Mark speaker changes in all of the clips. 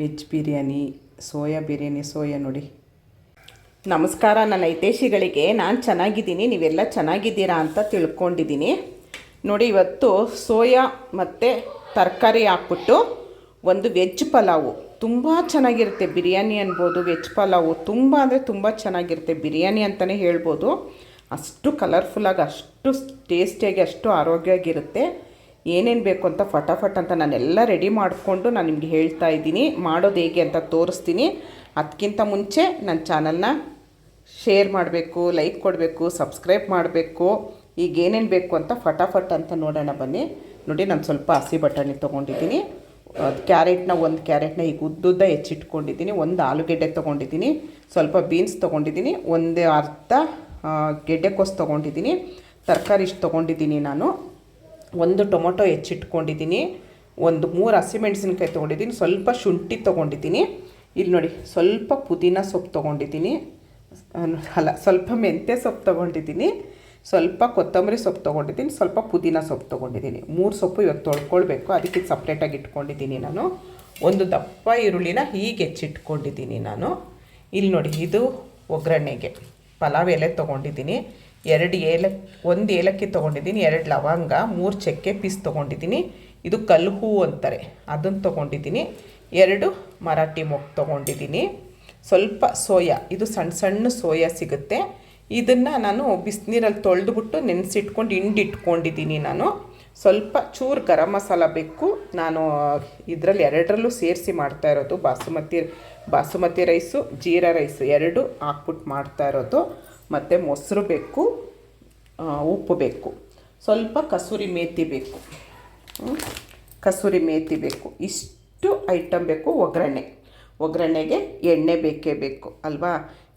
Speaker 1: Veg biryani, soya biryani, soya ನೋಡಿ. ನಮಸ್ಕಾರ, ನನ್ನ ಹಿತೇಶಿಗಳಿಗೆ ನಾನು ಚೆನ್ನಾಗಿದ್ದೀನಿ, ನೀವೆಲ್ಲ ಚೆನ್ನಾಗಿದ್ದೀರಾ ಅಂತ ತಿಳ್ಕೊಂಡಿದ್ದೀನಿ. ನೋಡಿ, ಇವತ್ತು ಸೋಯಾ ಮತ್ತು ತರಕಾರಿ ಹಾಕ್ಬಿಟ್ಟು ಒಂದು ವೆಜ್ ಪಲಾವು. ತುಂಬ ಚೆನ್ನಾಗಿರುತ್ತೆ ಬಿರಿಯಾನಿ ಅನ್ಬೋದು, ವೆಜ್ ಪಲಾವು. ತುಂಬ ಅಂದರೆ ತುಂಬ ಚೆನ್ನಾಗಿರುತ್ತೆ ಬಿರಿಯಾನಿ ಅಂತಲೇ ಹೇಳ್ಬೋದು. ಅಷ್ಟು ಕಲರ್ಫುಲ್ಲಾಗಿ ಅಷ್ಟು ಟೇಸ್ಟಿಯಾಗಿ ಅಷ್ಟು ಆರೋಗ್ಯವಾಗಿರುತ್ತೆ. ಏನೇನು ಬೇಕು ಅಂತ ಫಟಾಫಟ್ ಅಂತ ನಾನೆಲ್ಲ ರೆಡಿ ಮಾಡಿಕೊಂಡು ನಾನು ನಿಮಗೆ ಹೇಳ್ತಾ ಇದ್ದೀನಿ. ಮಾಡೋದು ಹೇಗೆ ಅಂತ ತೋರಿಸ್ತೀನಿ. ಅದಕ್ಕಿಂತ ಮುಂಚೆ ನನ್ನ ಚಾನಲ್ನ ಶೇರ್ ಮಾಡಬೇಕು ಲೈಕ್ ಕೊಡಬೇಕು ಸಬ್ಸ್ಕ್ರೈಬ್ ಮಾಡಬೇಕು. ಈಗ ಏನೇನು ಬೇಕು ಅಂತ ಫಟಾಫಟ್ ಅಂತ ನೋಡೋಣ ಬನ್ನಿ. ನೋಡಿ, ನಾನು ಸ್ವಲ್ಪ ಹಸಿ ಬಟಾಣಿ ತೊಗೊಂಡಿದ್ದೀನಿ. ಅದು ಕ್ಯಾರೆಟ್ನ ಒಂದು ಕ್ಯಾರೆಟ್ನ ಈಗ ಉದ್ದುದ್ದ ಹೆಚ್ಚಿಟ್ಕೊಂಡಿದ್ದೀನಿ. ಒಂದು ಆಲೂಗೆಡ್ಡೆ ತೊಗೊಂಡಿದ್ದೀನಿ. ಸ್ವಲ್ಪ ಬೀನ್ಸ್ ತೊಗೊಂಡಿದ್ದೀನಿ. ಒಂದು ಅರ್ಧ ಗೆಡ್ಡೆಕೋಸು ತೊಗೊಂಡಿದ್ದೀನಿ. ತರಕಾರಿ ಇಷ್ಟು ತೊಗೊಂಡಿದ್ದೀನಿ ನಾನು. ಒಂದು ಟೊಮೊಟೊ ಹೆಚ್ಚಿಟ್ಕೊಂಡಿದ್ದೀನಿ, ಒಂದು ಮೂರು ಹಸಿಮೆಣಸಿನ್ಕಾಯಿ ತೊಗೊಂಡಿದ್ದೀನಿ, ಸ್ವಲ್ಪ ಶುಂಠಿ ತೊಗೊಂಡಿದ್ದೀನಿ. ಇಲ್ಲಿ ನೋಡಿ, ಸ್ವಲ್ಪ ಪುದೀನ ಸೊಪ್ಪು ತೊಗೊಂಡಿದ್ದೀನಿ. ಅಲ್ಲ, ಸ್ವಲ್ಪ ಮೆಂತ್ಯ ಸೊಪ್ಪು ತೊಗೊಂಡಿದ್ದೀನಿ, ಸ್ವಲ್ಪ ಕೊತ್ತಂಬರಿ ಸೊಪ್ಪು ತೊಗೊಂಡಿದ್ದೀನಿ, ಸ್ವಲ್ಪ ಪುದೀನ ಸೊಪ್ಪು ತೊಗೊಂಡಿದ್ದೀನಿ. ಮೂರು ಸೊಪ್ಪು ಇವಾಗ ತೊಳ್ಕೊಳ್ಬೇಕು, ಅದಕ್ಕೆ ಸಪ್ರೇಟಾಗಿ ಇಟ್ಕೊಂಡಿದ್ದೀನಿ ನಾನು. ಒಂದು ದಪ್ಪ ಈರುಳ್ಳಿನ ಹೀಗೆ ಹೆಚ್ಚಿಟ್ಕೊಂಡಿದ್ದೀನಿ ನಾನು. ಇಲ್ಲಿ ನೋಡಿ, ಇದು ಒಗ್ಗರಣೆಗೆ ಪಲಾವ್ ಎಲೆ ತೊಗೊಂಡಿದ್ದೀನಿ. ಎರಡು ಏಲಕ್ ಒಂದು ಏಲಕ್ಕಿ ತೊಗೊಂಡಿದ್ದೀನಿ, ಎರಡು ಲವಂಗ, ಮೂರು ಚಕ್ಕೆ ಪೀಸ್ ತೊಗೊಂಡಿದ್ದೀನಿ. ಇದು ಕಲ್ಲು ಹೂವು ಅಂತಾರೆ, ಅದನ್ನು ತೊಗೊಂಡಿದ್ದೀನಿ. ಎರಡು ಮರಾಠಿ ಮೊಗ್ಗು ತೊಗೊಂಡಿದ್ದೀನಿ. ಸ್ವಲ್ಪ ಸೋಯಾ, ಇದು ಸಣ್ಣ ಸಣ್ಣ ಸೋಯಾ ಸಿಗುತ್ತೆ. ಇದನ್ನು ನಾನು ಬಿಸಿನೀರಲ್ಲಿ ತೊಳೆದುಬಿಟ್ಟು ನೆನೆಸಿಟ್ಕೊಂಡು ಹಿಂಡಿಟ್ಕೊಂಡಿದ್ದೀನಿ ನಾನು. ಸ್ವಲ್ಪ ಚೂರು ಗರಂ ಮಸಾಲ ಬೇಕು. ನಾನು ಇದರಲ್ಲಿ ಎರಡರಲ್ಲೂ ಸೇರಿಸಿ ಮಾಡ್ತಾ ಇರೋದು. ಬಾಸುಮತಿ ಬಾಸುಮತಿ ರೈಸು, ಜೀರಾ ರೈಸು, ಎರಡು ಹಾಕ್ಬಿಟ್ಟು ಮಾಡ್ತಾ ಇರೋದು. ಮತ್ತು ಮೊಸರು ಬೇಕು ಉಪ್ಪು ಬೇಕು. ಸ್ವಲ್ಪ ಕಸೂರಿ ಮೇತಿ ಬೇಕು? ಕಸೂರಿ ಮೇತಿ ಬೇಕು. ಇಷ್ಟು ಐಟಮ್ ಬೇಕು ಒಗ್ಗರಣೆ. ಒಗ್ಗರಣೆಗೆ ಎಣ್ಣೆ ಬೇಕೇ ಬೇಕು, ಅಲ್ವಾ?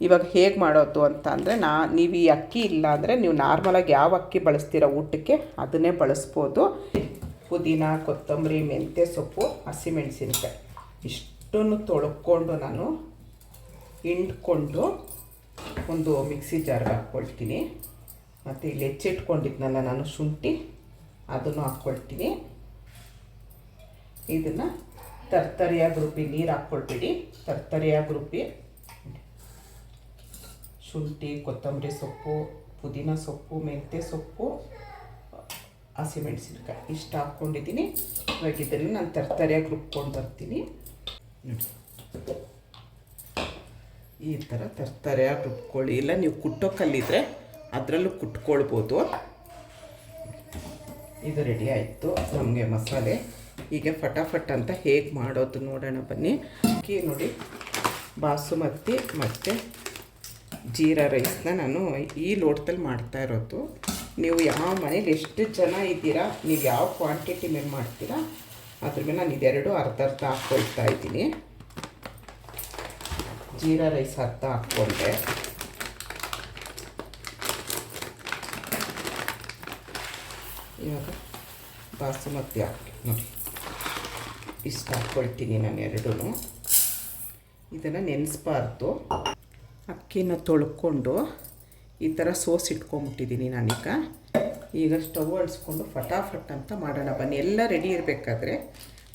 Speaker 1: ಇವಾಗ ಹೇಗೆ ಮಾಡೋದು ಅಂತ ಅಂದರೆ, ನಾ, ನೀವು ಈ ಅಕ್ಕಿ ಇಲ್ಲ ಅಂದರೆ ನೀವು ನಾರ್ಮಲಾಗಿ ಯಾವ ಅಕ್ಕಿ ಬಳಸ್ತೀರ ಊಟಕ್ಕೆ, ಅದನ್ನೇ ಬಳಸ್ಬೋದು. ಪುದೀನ, ಕೊತ್ತಂಬರಿ, ಮೆಂತ್ಯ, ಸೊಪ್ಪು, ಹಸಿಮೆಣಸಿನಕಾಯಿ. ಇಷ್ಟನ್ನು ತೊಳ್ಕೊಂಡು ನಾನು ಹಿಂಡ್ಕೊಂಡು ಒಂದು ಮಿಕ್ಸಿ ಜಾರ್ಗೆ ಹಾಕ್ಕೊಳ್ತೀನಿ. ಮತ್ತು ಇಲ್ಲಿ ಹೆಚ್ಚಿಟ್ಕೊಂಡಿದ್ನಲ್ಲ ನಾನು ಶುಂಠಿ, ಅದನ್ನು ಹಾಕ್ಕೊಳ್ತೀನಿ. ಇದನ್ನು ತರ್ತರಿಯಾಗಿ ರುಬ್ಬಿ, ನೀರು ಹಾಕ್ಕೊಳ್ಬೇಡಿ. ತರ್ತರಿಯಾಗಿ ರುಬ್ಬಿ. ಶುಂಠಿ, ಕೊತ್ತಂಬರಿ ಸೊಪ್ಪು, ಪುದೀನ ಸೊಪ್ಪು, ಮೆಂತ್ಯ ಸೊಪ್ಪು, ಹಸಿಮೆಣಸಿನ್ಕಾಯಿ ಇಷ್ಟು ಹಾಕ್ಕೊಂಡಿದ್ದೀನಿ. ಇವಾಗ ನಾನು ತರ್ತರಿಯಾಗಿ ರುಬ್ಕೊಂಡು ಬರ್ತೀನಿ. ಈ ಥರ ತರ್ತರಿಯಾಗಿ ರುಬ್ಕೊಳ್ಳಿ. ಇಲ್ಲ, ನೀವು ಕುಟ್ಟೋ ಕಲ್ಲಿದ್ರೆ ಅದರಲ್ಲೂ ಕುಟ್ಕೊಳ್ಬೋದು. ಇದು ರೆಡಿ ಆಯಿತು. ನಮಗೆ ಮಸಾಲೆ. ಹೀಗೆ ಫಟಾಫಟ್ ಅಂತ ಹೇಗೆ ಮಾಡೋದು ನೋಡೋಣ ಬನ್ನಿ. ಅಕ್ಕಿ ನೋಡಿ, ಬಾಸುಮತಿ ಮತ್ತು ಜೀರಾ ರೈಸ್ನ ನಾನು ಈ ಲೋಟದಲ್ಲಿ ಮಾಡ್ತಾ ಇರೋದು. ನೀವು ಯಾವ ಮನೇಲಿ ಎಷ್ಟು ಜನ ಇದ್ದೀರಾ, ನೀವು ಯಾವ ಕ್ವಾಂಟಿಟಿ ಮೇಲೆ ಮಾಡ್ತೀರಾ ಅದ್ರ ಮೇಲೆ ನಾನು ಇದೆರಡು ಅರ್ಧ ಅರ್ಧ ಹಾಕ್ಕೊಳ್ತಾ ಇದ್ದೀನಿ. ಜೀರಾ ರೈಸ್ ಹಾಕ್ತಾ ಹಾಕ್ಕೊಂಡೆ. ಇವಾಗ ಬಾಸುಮತಿ ಹಾಕಿ. ನೋಡಿ. ಇಷ್ಟು ಹಾಕ್ಕೊಳ್ತೀನಿ ನಾನು ಎರಡೂ ಇದನ್ನು ನೆನೆಸ್ಬಾರ್ದು. ಅಕ್ಕಿನ ತೊಳ್ಕೊಂಡು ಈ ಥರ ಸೋಸ್ ಇಟ್ಕೊಂಬಿಟ್ಟಿದ್ದೀನಿ ನಾನೀಗ. ಈಗ ಸ್ಟವ್ ಅಳಿಸ್ಕೊಂಡು ಫಟಾಫಟ್ ಅಂತ ಮಾಡೋಣ. ಬನ್ನಿ, ಎಲ್ಲ ರೆಡಿ ಇರಬೇಕಾದ್ರೆ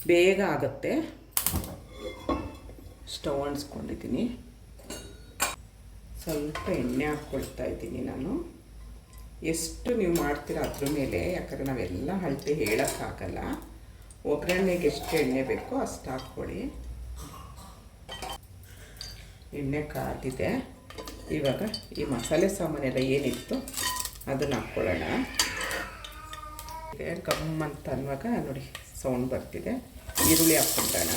Speaker 1: ಬೇಗ ಆಗುತ್ತೆ. ಸ್ಟವ್ ಅಣಿಸ್ಕೊಂಡಿದ್ದೀನಿ ಸ್ವಲ್ಪ ಎಣ್ಣೆ ಹಾಕ್ಕೊಳ್ತಾ ಇದ್ದೀನಿ ನಾನು. ಎಷ್ಟು ನೀವು ಮಾಡ್ತೀರಾ ಅದ್ರ ಮೇಲೆ, ಯಾಕಂದರೆ ನಾವೆಲ್ಲ ಅಳತೆ ಹೇಳೋಕ್ಕಾಗಲ್ಲ. ಒಗ್ಗರಣೆಗೆ ಎಷ್ಟು ಎಣ್ಣೆ ಬೇಕೋ ಅಷ್ಟು ಹಾಕ್ಕೊಳ್ಳಿ. ಎಣ್ಣೆ ಕಾದಿದೆ. ಇವಾಗ ಈ ಮಸಾಲೆ ಸಾಮಾನೆಲ್ಲ ಏನಿತ್ತು ಅದನ್ನು ಹಾಕ್ಕೊಳ್ಳೋಣ. ಗಮ್ ಅಂತ ಅನ್ನುವಾಗ ನೋಡಿ, ಸೌಂಡ್ ಬರ್ತಿದೆ. ಈರುಳ್ಳಿ ಹಾಕ್ಕೊಂಡೋಣ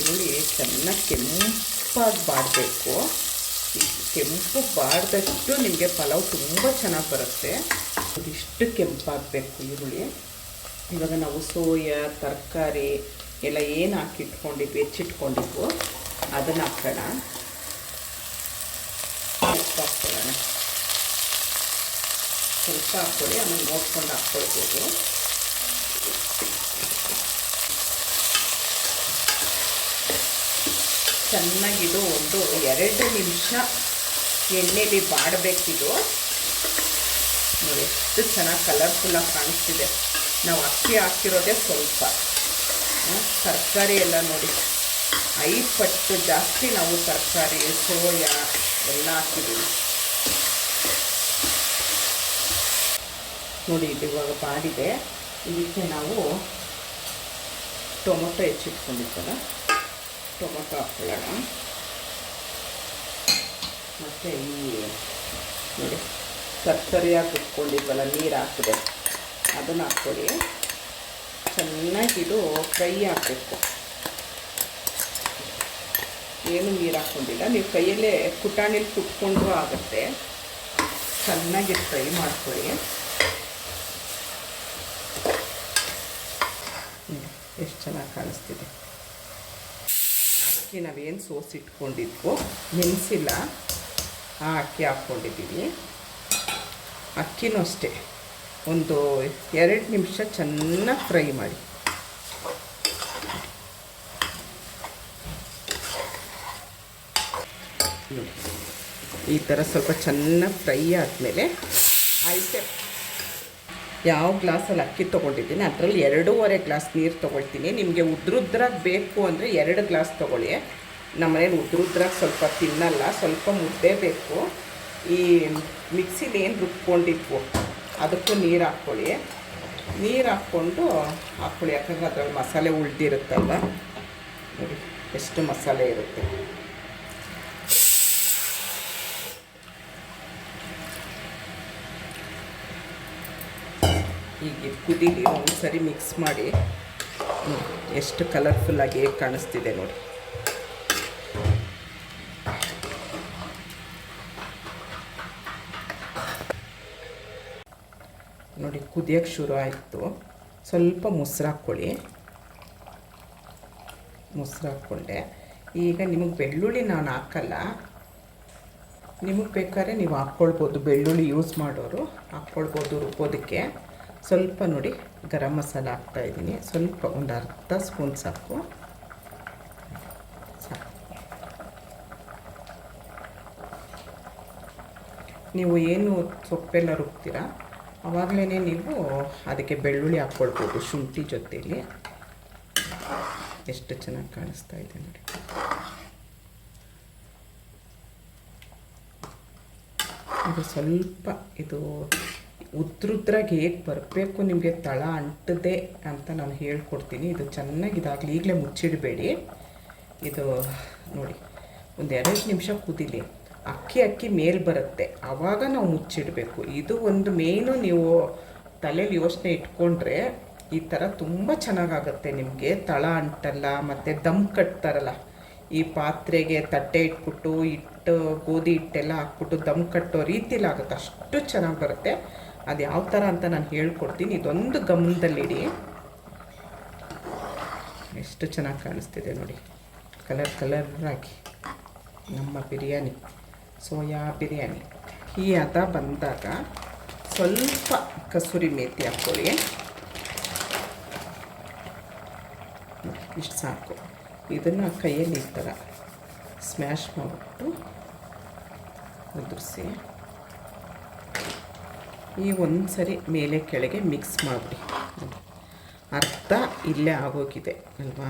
Speaker 1: ಈರುಳ್ಳಿ ಚೆನ್ನಾಗಿ ಕೆಂಪಾಗಿ ಬಾಡಬೇಕು ಕೆಂಪು ಬಾಡಿದಷ್ಟು ನಿಮಗೆ ಪಲಾವ್ ತುಂಬ ಚೆನ್ನಾಗಿ ಬರುತ್ತೆ. ಅದಿಷ್ಟು ಕೆಂಪಾಗಬೇಕು ಈರುಳ್ಳಿ. ಇವಾಗ ನಾವು ಸೋಯಾ, ತರಕಾರಿ ಎಲ್ಲ ಏನು ಹಾಕಿಟ್ಕೊಂಡಿದ್ವಿ, ಹೆಚ್ಚಿಟ್ಕೊಂಡಿದ್ವು ಅದನ್ನು ಹಾಕೋಣ. ಸ್ವಲ್ಪ ಹಾಕ್ಕೊಳ್ಳಿ ಆಮೇಲೆ ನೋಡ್ಕೊಂಡು ಹಾಕ್ಕೊಳ್ಬೋದು. ಚೆನ್ನಾಗಿದು ಒಂದು ಎರಡು ನಿಮಿಷ ಎಣ್ಣೆಲಿ ಬಾಡಬೇಕಿದು. ನೋಡಿ ಎಷ್ಟು ಚೆನ್ನಾಗಿ ಕಲರ್ಫುಲ್ಲಾಗಿ ಕಾಣಿಸ್ತಿದೆ. ನಾವು ಅಕ್ಕಿ ಹಾಕಿರೋದೇ ಸ್ವಲ್ಪ. ತರಕಾರಿ ಎಲ್ಲ ನೋಡಿ. ಐದು ಪಟ್ಟು ಜಾಸ್ತಿ ನಾವು ತರಕಾರಿ, ಸೋಯಾ ಎಲ್ಲ ಹಾಕಿದ್ದೀವಿ ನೋಡಿ ಇದು ಇವಾಗ ಬಾಡಿದೆ. ಇದಕ್ಕೆ ನಾವು ಟೊಮೊಟೊ ಹೆಚ್ಚಿಟ್ಕೊಂಡಿದ್ದಲ್ಲ ಟೊಮೊಟೊ ಹಾಕೊಳ್ಳೋಣ ಮತ್ತು ಈ ನೋಡಿ ತರ್ತರಿಯಾಗಿ ಕುತ್ಕೊಂಡಿದ್ವಲ್ಲ ನೀರು ಹಾಕಿದೆ ಅದನ್ನು ಹಾಕ್ಕೊಳ್ಳಿ ಚೆನ್ನಾಗಿ ಇದು ಫ್ರೈ ಹಾಕಬೇಕು ಏನು ನೀರು ಹಾಕ್ಕೊಂಡಿಲ್ಲ ನೀವು ಕೈಯಲ್ಲೇ ಕುಟಾಣಿಲಿ ಕುಟ್ಕೊಂಡ್ರೂ ಆಗುತ್ತೆ ಚೆನ್ನಾಗಿ ಫ್ರೈ ಮಾಡ್ಕೊಳ್ಳಿ ಎಷ್ಟು ಚೆನ್ನಾಗಿ ಕಾಣಿಸ್ತಿದೆ ಅಕ್ಕಿ ನಾವೇನು ಸೋಸಿಟ್ಕೊಂಡಿದ್ವು ಮೆಣಸಿಲ್ಲ ಆ ಅಕ್ಕಿ ಹಾಕ್ಕೊಂಡಿದ್ದೀವಿ ಅಕ್ಕಿನೂ ಅಷ್ಟೇ ಒಂದು ಎರಡು ನಿಮಿಷ ಚೆನ್ನಾಗಿ ಫ್ರೈ ಮಾಡಿ. ಈ ಥರ ಸ್ವಲ್ಪ ಚೆನ್ನಾಗಿ ಫ್ರೈ ಆದಮೇಲೆ ಆಯ್ತು ಯಾವ ಗ್ಲಾಸಲ್ಲಿ ಅಕ್ಕಿ ತೊಗೊಂಡಿದ್ದೀನಿ, ಅದರಲ್ಲಿ ಎರಡೂವರೆ ಗ್ಲಾಸ್ ನೀರು ತೊಗೊಳ್ತೀನಿ. ನಿಮಗೆ ಉದ್ರುದ್ರಾಗ ಬೇಕು ಅಂದರೆ ಎರಡು ಗ್ಲಾಸ್ ತೊಗೊಳ್ಳಿ. ನಮ್ಮನೇಲಿ ಉದ್ರುದ್ರಾಗ ಸ್ವಲ್ಪ ತಿನ್ನಲ್ಲ, ಸ್ವಲ್ಪ ಮುದ್ದೆ ಬೇಕು. ಈ ಮಿಕ್ಸಿಲಿ ಏನು ರುಬ್ಕೊಂಡಿದ್ವು, ಅದಕ್ಕೂ ನೀರು ಹಾಕ್ಕೊಳ್ಳಿ. ನೀರು ಹಾಕ್ಕೊಂಡು ಹಾಕ್ಕೊಳ್ಳಿ, ಯಾಕಂದರೆ ಅದರಲ್ಲಿ ಮಸಾಲೆ ಉಳ್ದಿರುತ್ತಲ್ಲ ನೋಡಿ, ಎಷ್ಟು ಮಸಾಲೆ ಇರುತ್ತೆ. ಹೀಗೆ ಕುದೀಲಿ ಒಂದು ಸರಿ ಮಿಕ್ಸ್ ಮಾಡಿ. ಎಷ್ಟು ಕಲರ್ಫುಲ್ಲಾಗಿ ಹೇಗೆ ಕಾಣಿಸ್ತಿದೆ ನೋಡಿ. ನೋಡಿ ಕುದಿಯೋಕ್ಕೆ ಶುರು ಆಯಿತು. ಸ್ವಲ್ಪ ಮೊಸರು ಹಾಕ್ಕೊಳ್ಳಿ. ಮೊಸರು ಹಾಕ್ಕೊಂಡೆ. ಈಗ ನಿಮಗೆ ಬೆಳ್ಳುಳ್ಳಿ ನಾನು ಹಾಕಲ್ಲ. ನಿಮಗೆ ಬೇಕಾದ್ರೆ ನೀವು ಹಾಕ್ಕೊಳ್ಬೋದು. ಬೆಳ್ಳುಳ್ಳಿ ಯೂಸ್ ಮಾಡೋರು ಹಾಕ್ಕೊಳ್ಬೋದು, ರುಬ್ಬೋದಕ್ಕೆ. ಸ್ವಲ್ಪ ನೋಡಿ ಗರಂ ಮಸಾಲ ಹಾಕ್ತಾಯಿದ್ದೀನಿ ಸ್ವಲ್ಪ ಒಂದು ಅರ್ಧ ಸ್ಪೂನ್ ಸಾಕು. ಸಾಕು. ನೀವು ಏನು ಸೊಪ್ಪೆಲ್ಲ ರುಬ್ತೀರಾ ಆವಾಗಲೇ ನೀವು ಅದಕ್ಕೆ ಬೆಳ್ಳುಳ್ಳಿ ಹಾಕ್ಕೊಳ್ಬೋದು ಶುಂಠಿ ಜೊತೆಯಲ್ಲಿ ಎಷ್ಟು ಚೆನ್ನಾಗಿ ಕಾಣಿಸ್ತಾ ಇದೆ ನೋಡಿ. ಇದು ಸ್ವಲ್ಪ ಇದು ಉದ್ರುದ್ರಾಗಿ ಹೇಗೆ ಬರಬೇಕು ನಿಮಗೆ ತಳ ಅಂಟದೆ ಅಂತ ನಾನು ಹೇಳ್ಕೊಡ್ತೀನಿ. ಇದು ಚೆನ್ನಾಗಿ ಇದಾಗಲಿ ಈಗಲೇ ಮುಚ್ಚಿಡಬೇಡಿ. ಇದು ನೋಡಿ, ಒಂದು ಎರಡು ನಿಮಿಷ ಕುದಿಲಿ. ಅಕ್ಕಿ ಅಕ್ಕಿ ಮೇಲೆ ಬರುತ್ತೆ. ಆವಾಗ ನಾವು ಮುಚ್ಚಿಡಬೇಕು. ಇದು ಒಂದು ಮೇನು ನೀವು ತಲೆಯಲ್ಲಿ ಯೋಚನೆ ಇಟ್ಕೊಂಡ್ರೆ ಈ ಥರ ತುಂಬ ಚೆನ್ನಾಗಾಗತ್ತೆ ನಿಮಗೆ. ತಳ ಅಂಟಲ್ಲ, ಮತ್ತು ದಮ್ ಕಟ್ತಾರಲ್ಲ, ಈ ಪಾತ್ರೆಗೆ ತಟ್ಟೆ ಇಟ್ಬಿಟ್ಟು ಹಿಟ್ಟು ಗೋಧಿ ಹಿಟ್ಟೆಲ್ಲ ಹಾಕ್ಬಿಟ್ಟು ದಮ್ ಕಟ್ಟೋ ರೀತಿಲಿ ಆಗುತ್ತೆ. ಅಷ್ಟು ಚೆನ್ನಾಗಿ ಬರುತ್ತೆ. ಅದು ಯಾವ ಥರ ಅಂತ ನಾನು ಹೇಳ್ಕೊಡ್ತೀನಿ. ಇದೊಂದು ಗಮನದಲ್ಲಿಡಿ. ಎಷ್ಟು ಚೆನ್ನಾಗಿ ಕಾಣಿಸ್ತಿದೆ ನೋಡಿ. ಕಲರ್ ಕಲರ್ ಆಗಿ ನಮ್ಮ ಬಿರಿಯಾನಿ, ಸೋಯಾ ಬಿರಿಯಾನಿ. ಈ ಹದ ಬಂದಾಗ ಸ್ವಲ್ಪ ಕಸೂರಿ ಮೇಥಿ ಹಾಕ್ಕೊಳ್ಳಿ. ಇಷ್ಟು ಸಾಕು. ಇದನ್ನು ಕೈಯಲ್ಲಿ ಈ ಥರ ಸ್ಮ್ಯಾಶ್ ಮಾಡಿಬಿಟ್ಟು ಉದುರಿಸಿ. ಈ ಒಂದು ಸರಿ ಮೇಲೆ ಕೆಳಗೆ ಮಿಕ್ಸ್ ಮಾಡಿಬಿಡಿ. ಅರ್ಧ ಇಲ್ಲೇ ಆಗೋಗಿದೆ, ಅಲ್ವಾ?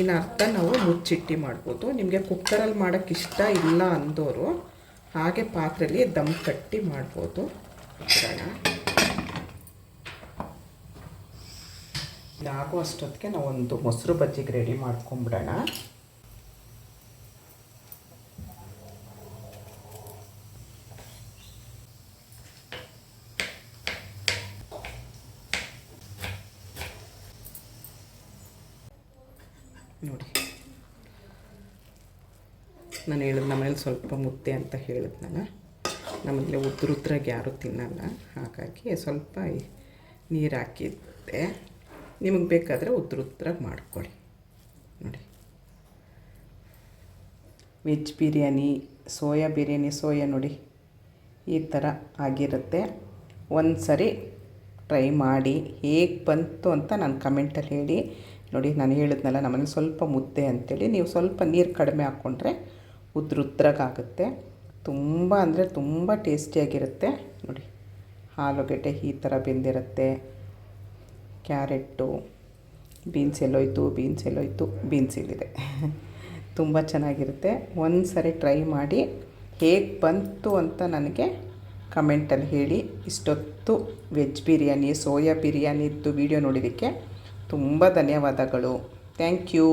Speaker 1: ಇನ್ನು ಅರ್ಧ ನಾವು ಮುಚ್ಚಿಟ್ಟು ಮಾಡ್ಬೋದು. ನಿಮಗೆ ಕುಕ್ಕರಲ್ಲಿ ಮಾಡೋಕ್ಕೆ ಇಷ್ಟ ಇಲ್ಲ ಅಂದೋರು ಹಾಗೆ ಪಾತ್ರೆಯಲ್ಲಿ ದಮ್ ಕಟ್ಟಿ ಮಾಡ್ಬೋದು. ಇಡೋಣ ಇದಾಗೋ ಅಷ್ಟೊತ್ತಿಗೆ ನಾವೊಂದು ಮೊಸರು ಬಜ್ಜಿಗೆ ರೆಡಿ ಮಾಡ್ಕೊಂಬಿಡೋಣ ನೋಡಿ ನಾನು ಹೇಳಿದ್ ನಮ್ಮನೇಲಿ ಸ್ವಲ್ಪ ಮುದ್ದೆ ಅಂತ ಹೇಳಿದ್ನಲ್ಲ ನಮ್ಮಲ್ಲಿ ಉದ್ರುದ್ರಾಗಿ ಯಾರೂ ತಿನ್ನಲ್ಲ. ಹಾಗಾಗಿ ಸ್ವಲ್ಪ ನೀರು ಹಾಕಿದ್ದೆ. ನಿಮಗೆ ಬೇಕಾದರೆ ಉದ್ರುದ್ರಾಗಿ ಮಾಡ್ಕೊಳ್ಳಿ ನೋಡಿ. Veg biryani, soya biryani, soya ನೋಡಿ. ಈ ಥರ ಆಗಿರುತ್ತೆ. ಒಂದು ಸರಿ ಟ್ರೈ ಮಾಡಿ. ಹೇಗೆ ಬಂತು ಅಂತ ನಾನು ಕಮೆಂಟಲ್ಲಿ ಹೇಳಿ. ನೋಡಿ, ನಾನು ಹೇಳಿದ್ನಲ್ಲ ನಮ್ಮಲ್ಲಿ ಸ್ವಲ್ಪ ಮುದ್ದೆ ಅಂತೇಳಿ. ನೀವು ಸ್ವಲ್ಪ ನೀರು ಕಡಿಮೆ ಹಾಕ್ಕೊಂಡ್ರೆ ಉದ್ರುದ್ರಾಗುತ್ತೆ ತುಂಬ ಅಂದರೆ ತುಂಬ ಟೇಸ್ಟಿಯಾಗಿರುತ್ತೆ. ನೋಡಿ, ಆಲೂಗೆಡ್ಡೆ ಈ ಥರ ಬೆಂದಿರುತ್ತೆ. ಕ್ಯಾರೆಟ್ಟು, ಬೀನ್ಸ್ ಎಲ್ಲೋಯ್ತು ಬೀನ್ಸ್ ಎಲ್ಲೋಯ್ತು, ಬೀನ್ಸ್ ಇಲ್ಲಿದೆ. ತುಂಬ ಚೆನ್ನಾಗಿರುತ್ತೆ. ಒಂದು ಸರಿ ಟ್ರೈ ಮಾಡಿ, ಹೇಗೆ ಬಂತು ಅಂತ ನನಗೆ ಕಮೆಂಟಲ್ಲಿ ಹೇಳಿ. ಇಷ್ಟೊತ್ತು ವೆಜ್ ಬಿರಿಯಾನಿ, ಸೋಯಾ ಬಿರಿಯಾನಿದ್ದು ವಿಡಿಯೋ ನೋಡಿದ್ದಕ್ಕೆ ತುಂಬ ಧನ್ಯವಾದಗಳು. Thank you.